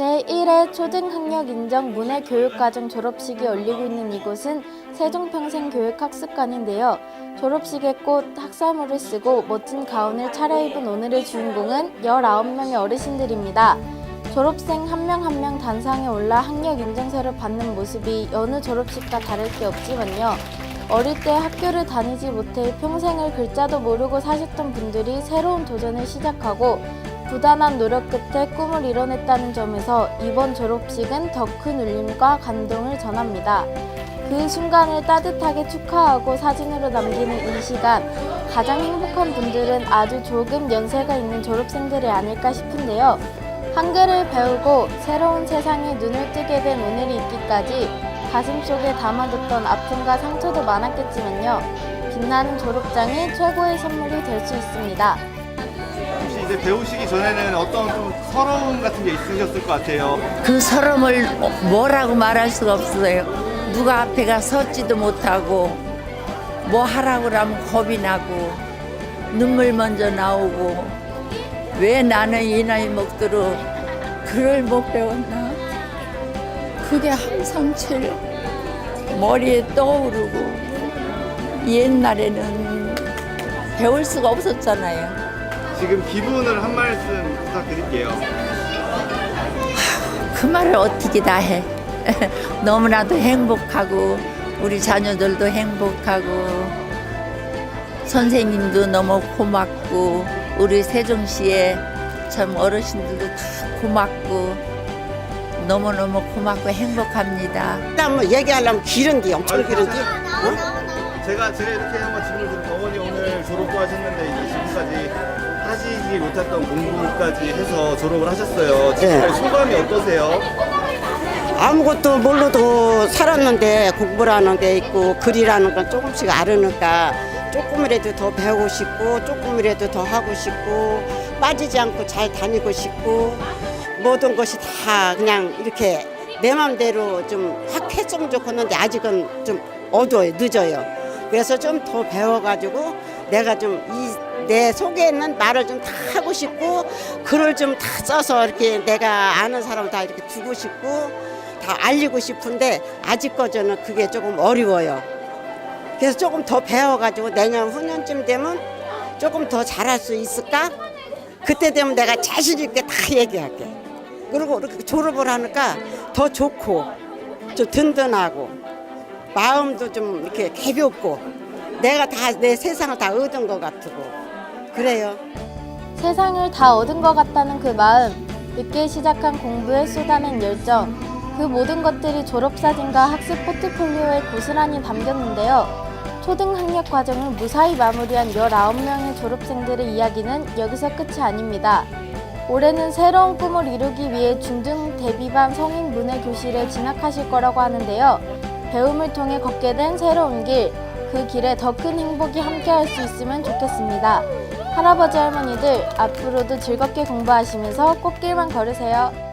제1회 초등학력 인정 문해 교육과정 졸업식이 열리고 있는 이곳은 세종평생교육학습관인데요. 졸업식의 꽃 학사모를 쓰고 멋진 가운을 차려입은 오늘의 주인공은 19명의 어르신들입니다. 졸업생 한 명 한 명 단상에 올라 학력 인정서를 받는 모습이 여느 졸업식과 다를 게 없지만요. 어릴 때 학교를 다니지 못해 평생을 글자도 모르고 사셨던 분들이 새로운 도전을 시작하고 부단한 노력 끝에 꿈을 이뤄냈다는 점에서 이번 졸업식은 더 큰 울림과 감동을 전합니다. 그 순간을 따뜻하게 축하하고 사진으로 남기는 이 시간, 가장 행복한 분들은 아주 조금 연세가 있는 졸업생들이 아닐까 싶은데요. 한글을 배우고 새로운 세상에 눈을 뜨게 된 오늘이 있기까지 가슴 속에 담아뒀던 아픔과 상처도 많았겠지만요. 빛나는 졸업장이 최고의 선물이 될 수 있습니다. 이제 배우시기 전에는 어떤 좀 서러움 같은 게 있으셨을 것 같아요. 그 서름을 뭐라고 말할 수가 없어요. 누가 앞에 가 섰지도 못하고 뭐 하라고 하면 겁이 나고 눈물 먼저 나오고 왜 나는 이 나이 먹도록 글을 못 배웠나? 그게 항상 제일 머리에 떠오르고 옛날에는 배울 수가 없었잖아요. 지금 기분을 한 말씀 부탁드릴게요. 그 말을 어떻게 다 해. 너무나도 행복하고 우리 자녀들도 행복하고 선생님도 너무 고맙고 우리 세종시에 참 어르신들도 다 고맙고 너무너무 고맙고 행복합니다. 하려면 얘기하려면 길은디 엄청 길은디 어? 제가 제가 이렇게 한번 질문을 드리면 어머니 오늘 졸업도 하셨는데 이제 지금까지 하시지 못했던 공부까지 해서 졸업을 하셨어요. 지금 네. 소감이 어떠세요? 아무것도 모르도 살았는데 공부라는 게 있고 글이라는 건 조금씩 알으니까 조금이라도 더 배우고 싶고 조금이라도 더 하고 싶고 빠지지 않고 잘 다니고 싶고 모든 것이 다 그냥 이렇게 내 맘대로 좀 확 했으면 좋겠는데 아직은 좀 어두워요 늦어요 그래서 좀 더 배워가지고 내가 좀이 내 속에 있는 말을 좀 다 하고 싶고 글을 좀 다 써서 이렇게 내가 아는 사람 다 이렇게 주고 싶고 다 알리고 싶은데 아직까지는 그게 조금 어려워요. 그래서 조금 더 배워가지고 내년 후년쯤 되면 조금 더 잘할 수 있을까? 그때 되면 내가 자신 있게 다 얘기할게. 그리고 이렇게 졸업을 하니까 더 좋고 좀 든든하고 마음도 좀 이렇게 개볍고 내가 다 내 세상을 다 얻은 것 같고 그래요. 세상을 다 얻은 것 같다는 그 마음, 늦게 시작한 공부에 쏟아낸 열정, 그 모든 것들이 졸업사진과 학습 포트폴리오에 고스란히 담겼는데요. 초등 학력 과정을 무사히 마무리한 19명의 졸업생들의 이야기는 여기서 끝이 아닙니다. 올해는 새로운 꿈을 이루기 위해 중등 대비반 성인 문해 교실에 진학하실 거라고 하는데요. 배움을 통해 걷게 된 새로운 길, 그 길에 더 큰 행복이 함께할 수 있으면 좋겠습니다. 할아버지 할머니들 앞으로도 즐겁게 공부하시면서 꽃길만 걸으세요.